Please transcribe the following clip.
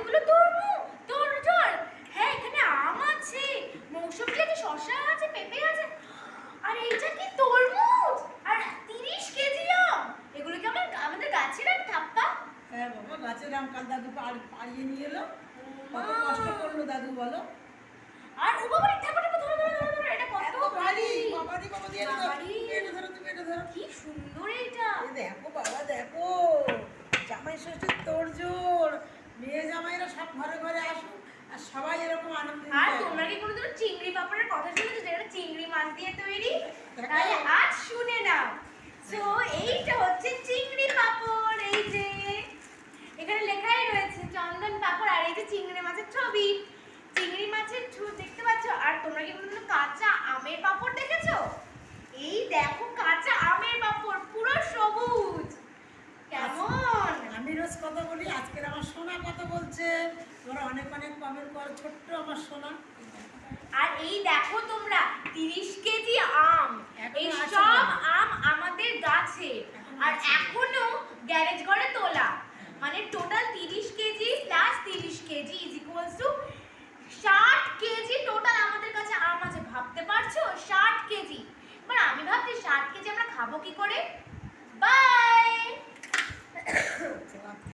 এতগুলো তরমুজ তরজল। হ্যাঁ এখানে আম আছে মৌসুমী আছে শসা আছে পেঁপে আছে। আর এইটা কি তরমুজ? আর তিরিশ কেজি আম। এগুলো কি আমার আমাদের গাছের আম ঠাপ্পা? হ্যাঁ বাবা গাছের আম কাল দাদু পাড়িয়ে নিয়ে এলো। কত কষ্ট করল দাদু বলো। আর ও বাবা ঠাপ্পা ধরো ধরো ধরো ধরো এটা কত ভারী। বাবারি এটা ধরো বাবারি। এটা ধরো তুমি এটা ধরো। কি সুন্দর এটা। দেখো বাবা দেখো। জামাই ষষ্ঠীর তোড়জোড় মেয়ে জামাইরা সব ঘরে ঘরে আসুক আর সবাই এরকম আনন্দ আর তোমরা কি কোনোদিন চিংড়ি পাপড়ের কথা শুনেছো যেটা চিংড়ি মাছ দিয়ে তৈরি? তাহলে আজ শুনে নাও। তো এইটা হচ্ছে চিংড়ি পাপড় এই যে। এখানে লেখাই রয়েছে চন্দন পাপড় আর এই যে চিংড়ি মাছের ছবি চিংড়ি মাছের ছবি দেখতে পাচ্ছ আর তোমরা কি কোনোদিন কাঁচা আমের পাপড় দেখেছ এই দেখো কাঁচা আমের পাপড় পুরো সবুজ কেমন আমি রোজ কথা বলি আজকের আমার সোনা কথা বলছে। তোমরা অনেক অনেক কমেন্ট করো ছোট্ট আমার সোনা। আর এই দেখো তোমরা তিরিশ কেজি আম। এই সব আম আমাদের গাছে। আর এখনও গ্যারেজ ঘরে তোলা। মানে টোটাল তিরিশ কেজি প্লাস তিরিশ K G is equals to ষাট কেজি টোটাল আমাদের কাছে আম আছে। ভাবতে পারছ? ষাট কেজি। মানে আমি ভাবছি ষাট কেজি আমরা খাব কি করে? বাই